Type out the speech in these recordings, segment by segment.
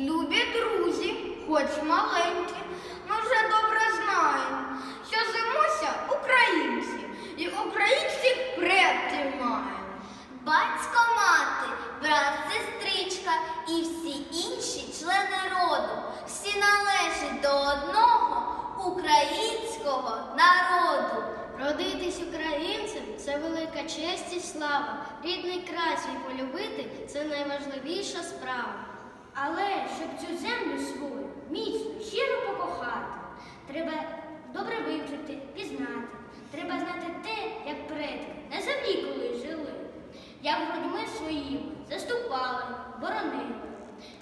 Любі друзі, хоч маленькі, ми вже добре знаємо, що зимуся українці і українських предків маємо. Батько, мати, брат, сестричка і всі інші члени роду, всі належать до одного українського народу. Родитись українцем це велика честь і слава. Рідний край свій полюбити це найважливіша справа. Але щоб цю землю свою міцно, щиро покохати, треба добре вивчити, пізнати. Треба знати те, як предки на землі колись жили, як грудьми своїми заступали, боронили,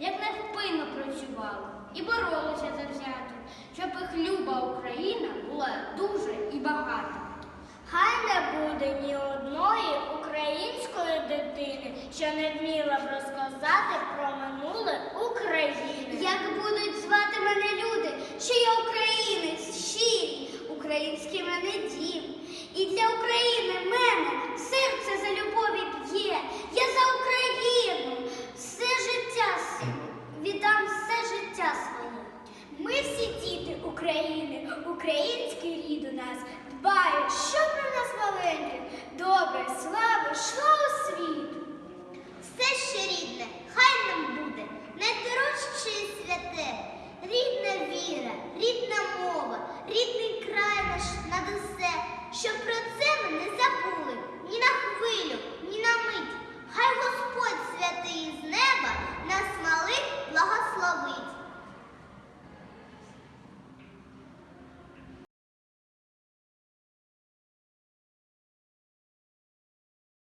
як невпинно працювали і боролися завзято, щоб їх люба Україна була дуже і багата. Хай не буде ні одної української дитини, що не вміла б розказати що я українець, щирі, український мене дім. І для України мене серце за любові б'є. Я за Україну все життя своє, віддам все життя своє. Ми всі діти України, український рід у нас.